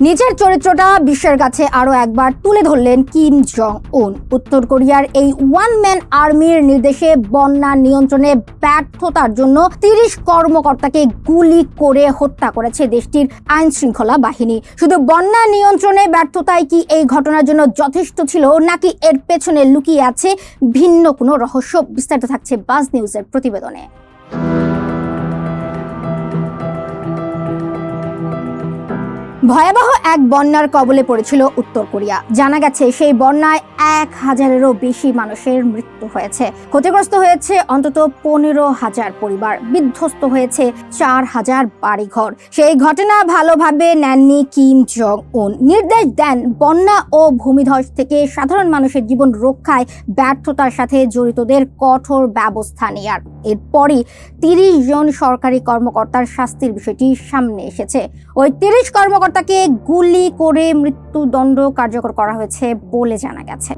নিজের চরিত্রটা বিশ্বের কাছে আরও একবার তুলে ধরলেন কিম জং উন উত্তর কোরিয়ার এই ওয়ান ম্যান আর্মির নির্দেশে বন্যা নিয়ন্ত্রণে ব্যর্থতার জন্য তিরিশ কর্মকর্তাকে গুলি করে হত্যা করেছে দেশটির আইন শৃঙ্খলা বাহিনী। শুধু বন্যা নিয়ন্ত্রণে ব্যর্থতাই কি এই ঘটনার জন্য যথেষ্ট ছিল, নাকি এর পেছনে লুকিয়ে আছে ভিন্ন কোনো রহস্য? বিস্তারিত থাকছে বাজ নিউজের প্রতিবেদনে। ভয়াবহ এক বন্যার কবলে পড়েছিল উত্তর কোরিয়া। জানা গেছে, সেই বন্যায় এক হাজারেরও বেশি মানুষের মৃত্যু হয়েছে। ক্ষতিগ্রস্ত হয়েছে অন্তত পনেরো হাজার পরিবার। বিধ্বস্ত হয়েছে চার হাজার বাড়িঘর। সেই ঘটনা ভালোভাবে নেননি কিম জং উন নির্দেশ দেন, বন্যা ও ভূমিধস থেকে সাধারণ মানুষের জীবন রক্ষায় ব্যর্থতার সাথে জড়িতদের কঠোর ব্যবস্থা নেয়ার। এরপরই তিরিশ জন সরকারি কর্মকর্তার শাস্তির বিষয়টি সামনে এসেছে। ওই তিরিশ কর্মকর্তাকে গুলি করে মৃত্যুদণ্ড কার্যকর করা হয়েছে বলে জানা গেছে।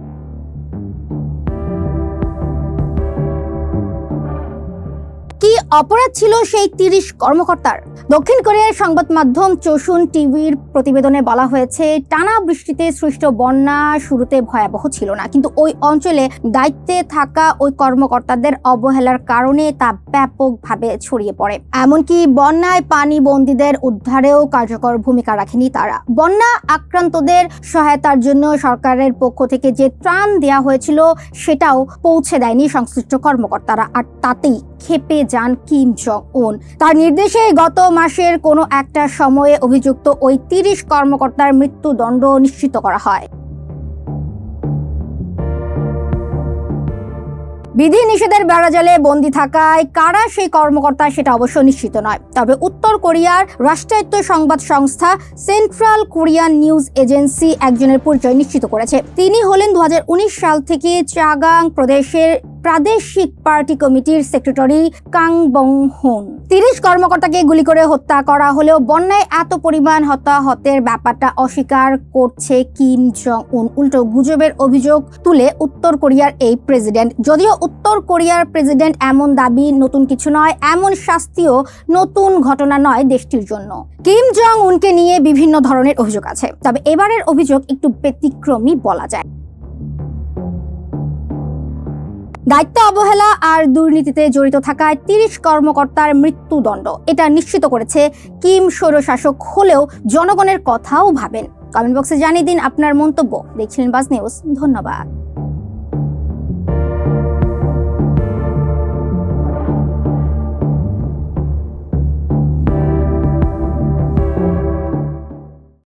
কি অপরাধ ছিল সেই তিরিশ কর্মকর্তার? দক্ষিণ কোরিয়ার সংবাদ মাধ্যম চোশুন টিভির প্রতিবেদনে বলা হয়েছে, টানা বৃষ্টিতে সৃষ্ট বন্যা শুরুতে ভয়াবহ ছিল না, কিন্তু ওই অঞ্চলে দায়িত্বে থাকা ওই কর্মকর্তাদের অবহেলার কারণে তা ব্যাপকভাবে ছড়িয়ে পড়ে। এমনকি বন্যায় পানি বন্দীদের উদ্ধারেও কার্যকর ভূমিকা রাখেনি তারা। বন্যা আক্রান্তদের সহায়তার জন্য সরকারের পক্ষ থেকে যে ত্রাণ দেওয়া হয়েছিল, সেটাও পৌঁছে দেয়নি সংশ্লিষ্ট কর্মকর্তারা, আর তাতেই খেপে যান কিম জং উন তার নির্দেশে গত মাসের কোনো একটা সময়ে অভিযুক্ত ওই তিরিশ কর্মকর্তার মৃত্যুদণ্ড নিশ্চিত করা হয়। বিধি নিষেধের বেড়াজালে বন্দী থাকায় কারা সেই কর্মকর্তা সেটা অবশ্য নিশ্চিত নয়। তবে উত্তর কোরিয়ার রাষ্ট্রায়ত্ত সংবাদ সংস্থা সেন্ট্রাল কোরিয়ান নিউজ এজেন্সি একজনের পরিচয় নিশ্চিত করেছে। তিনি হলেন দু হাজার উনিশ সাল থেকে চাগাং প্রদেশের প্রাদেশিক পার্টি কমিটির সেক্রেটারি কাং বং হুন তিরিশ কর্মকর্তাকে গুলি করে হত্যা করা হলেও বন্যায় এত পরিমাণ হতাহতের ব্যাপারটা অস্বীকার করছে কিম জং উন উল্টো গুজবের অভিযোগ তুলে উত্তর কোরিয়ার এই প্রেসিডেন্ট। যদিও উত্তর কোরিয়ার প্রেসিডেন্ট এমন দাবি নতুন কিছু নয়, এমন শাস্তিও নতুন ঘটনা নয় দেশটির জন্য। কিম জং উনকে নিয়ে বিভিন্ন ধরনের অভিযোগ আছে। তবে এবারের অভিযোগ একটু ব্যতিক্রমী বলা যায়। দায়িত্ব অবহেলা আর দুর্নীতিতে জড়িত থাকায় তিরিশ কর্মকর্তার মৃত্যুদণ্ড। এটা নিশ্চিত করেছে কিম স্বৈরশাসক হলেও জনগণের কথাও ভাবেন। কমেন্ট বক্সে জানিয়ে দিন আপনার মন্তব্য। দেখছিলেন বাস নিউজ। ধন্যবাদ।